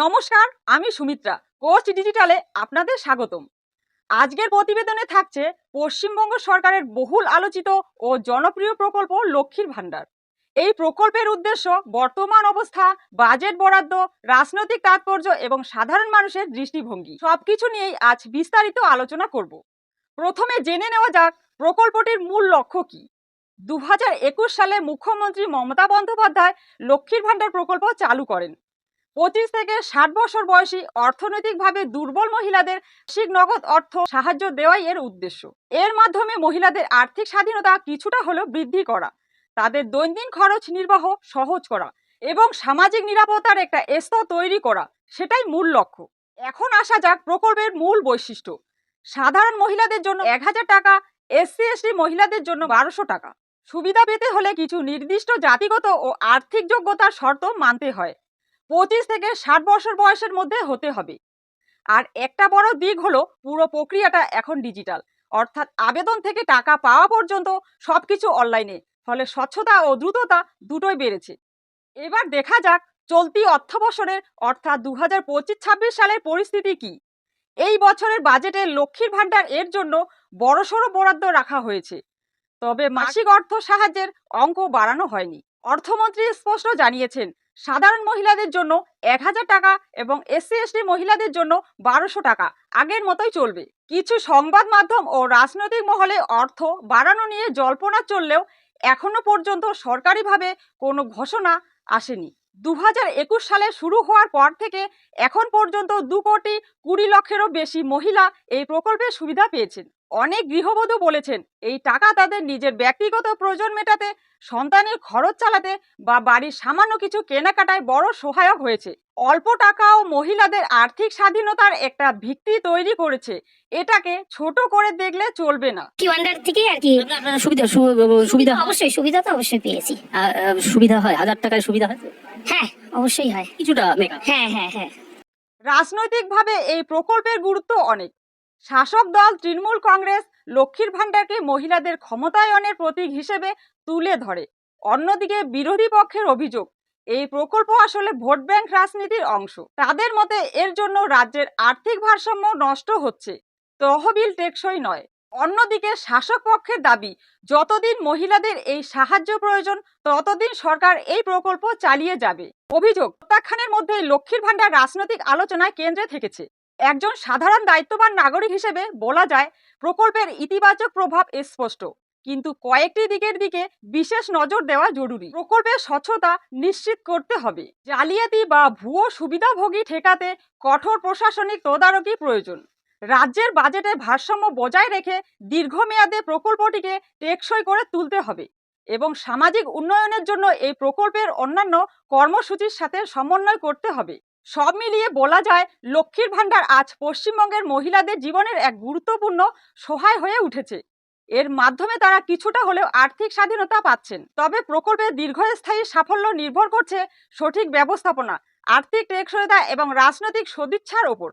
নমস্কার, আমি সুমিত্রা। কোচ ডিজিটালে আপনাদের স্বাগতম। আজকের প্রতিবেদনে থাকছে পশ্চিমবঙ্গ সরকারের বহুল আলোচিত ও জনপ্রিয় প্রকল্প লক্ষ্মীর ভাণ্ডার। এই প্রকল্পের উদ্দেশ্য বর্তমান অবস্থা, বাজেট বরাদ্দ, রাজনৈতিক তাৎপর্য এবং সাধারণ মানুষের দৃষ্টিভঙ্গি সবকিছু নিয়েই আজ বিস্তারিত আলোচনা করব। প্রথমে জেনে নেওয়া যাক প্রকল্পটির মূল লক্ষ্য কি। দু সালে মুখ্যমন্ত্রী মমতা বন্দ্যোপাধ্যায় লক্ষ্মীর ভাণ্ডার প্রকল্প চালু করেন। পঁচিশ থেকে ষাট বছর বয়সী অর্থনৈতিকভাবে দুর্বল মহিলাদের মাসিক নগদ অর্থ সাহায্য দেওয়াই এর উদ্দেশ্য। এর মাধ্যমে মহিলাদের আর্থিক স্বাধীনতা কিছুটা হলেও বৃদ্ধি করা, তাদের দৈনন্দিন খরচ নির্বাহ সহজ করা এবং সামাজিক নিরাপত্তার একটা স্তর তৈরি করা, সেটাই মূল লক্ষ্য। এখন আসা যাক প্রকল্পের মূল বৈশিষ্ট্য। সাধারণ মহিলাদের জন্য এক হাজার টাকা এসসি এসটি মহিলাদের জন্য বারোশো টাকা। সুবিধা পেতে হলে কিছু নির্দিষ্ট জাতিগত ও আর্থিক যোগ্যতার শর্ত মানতে হয়। পঁচিশ থেকে ষাট বছর বয়সের মধ্যে হতে হবে। আর একটা বড় দিক হলো, পুরো প্রক্রিয়াটা এখন ডিজিটাল। অর্থাৎ আবেদন থেকে টাকা পাওয়া পর্যন্ত সব কিছু অনলাইনে, ফলে স্বচ্ছতা ও দ্রুততা দুটোই বেড়েছে। এবার দেখা যাক, চলতি অর্থবছরের, অর্থাৎ দু হাজার পঁচিশ ছাব্বিশ সালের পরিস্থিতি কি? এই বছরের বাজেটে লক্ষ্মীর ভাণ্ডার এর জন্য বড়সড় বরাদ্দ রাখা হয়েছে। তবে মাসিক অর্থ সাহায্যের অঙ্ক বাড়ানো হয়নি। অর্থমন্ত্রী স্পষ্ট জানিয়েছেন সাধারণ মহিলাদের জন্য এক হাজার টাকা এবং এসসি, এসটি মহিলাদের জন্য বারোশো টাকা। আগের মতোই চলবে। কিছু সংবাদ মাধ্যম ও রাজনৈতিক মহলে অর্থ বাড়ানো নিয়ে জল্পনা চললেও এখনও পর্যন্ত সরকারিভাবে কোনো ঘোষণা আসেনি। দু হাজার একুশ সালে শুরু হওয়ার পর থেকে এখন পর্যন্ত দু কোটি কুড়ি লক্ষেরও বেশি মহিলা এই প্রকল্পের সুবিধা পেয়েছেন। অনেক গৃহবধূ বলেছেন এই টাকা তাদের নিজের ব্যক্তিগত প্রয়োজন মেটাতে সন্তানের খরচ চালাতে বা বাড়ির সামান্য কিছু কেনাকাটায় বড় সহায়ক হয়েছে। অল্প টাকাও মহিলাদের আর্থিক স্বাধীনতার একটা ভিত্তি তৈরি করেছে। এটাকে ছোট করে দেখলে চলবে না। কি ওয়ান্ডার থেকে আর কি? সুবিধা সুবিধা অবশ্যই সুবিধা তো অবশ্যই পেয়েছি। সুবিধা হয়? হাজার টাকায় সুবিধা হয়? হ্যাঁ অবশ্যই হয়। কিছুটা মেকআপ হ্যাঁ হ্যাঁ হ্যাঁ। রাজনৈতিকভাবে এই প্রকল্পের গুরুত্ব অনেক। শাসক দল তৃণমূল কংগ্রেস লক্ষ্মীর ভাণ্ডারকে মহিলাদের ক্ষমতায়নের প্রতীক হিসেবে তুলে ধরে। অন্যদিকে বিরোধী পক্ষের অভিযোগ, এই প্রকল্প আসলে ভোট ব্যাংক রাজনীতির অংশ। তাদের মতে এর জন্য রাজ্যের আর্থিক ভারসাম্য নষ্ট হচ্ছে, তহবিল টেকসই নয়। অন্যদিকে শাসক পক্ষের দাবি, যতদিন মহিলাদের এই সাহায্য প্রয়োজন, ততদিন সরকার এই প্রকল্প চালিয়ে যাবে। অভিযোগ, প্রত্যাখ্যানের মধ্যে লক্ষ্মীর ভাণ্ডার রাজনৈতিক আলোচনায় কেন্দ্রে থেকেছে। একজন সাধারণ দায়িত্ববান নাগরিক হিসেবে বলা যায় প্রকল্পের ইতিবাচক প্রভাব স্পষ্ট। কিন্তু কয়েকটি দিকের দিকে বিশেষ নজর দেওয়া জরুরি। প্রকল্পের স্বচ্ছতা নিশ্চিত করতে হবে। জালিয়াতি বা ভুয়ো সুবিধাভোগী ঠেকাতে কঠোর প্রশাসনিক তদারকি প্রয়োজন। রাজ্যের বাজেটে ভারসাম্য বজায় রেখে দীর্ঘমেয়াদে প্রকল্পটিকে টেকসই করে তুলতে হবে এবং সামাজিক উন্নয়নের জন্য এই প্রকল্পের অন্যান্য কর্মসূচির সাথে সমন্বয় করতে হবে। সব মিলিয়ে বলা যায়, লক্ষ্মীর ভাণ্ডার আজ পশ্চিমবঙ্গের মহিলাদের জীবনের এক গুরুত্বপূর্ণ সহায় হয়ে উঠেছে। এর মাধ্যমে তারা কিছুটা হলেও আর্থিক স্বাধীনতা পাচ্ছেন। তবে প্রকল্পের দীর্ঘস্থায়ী সাফল্য নির্ভর করছে সঠিক ব্যবস্থাপনা, আর্থিক টেকসইতা এবং রাজনৈতিক সদিচ্ছার ওপর।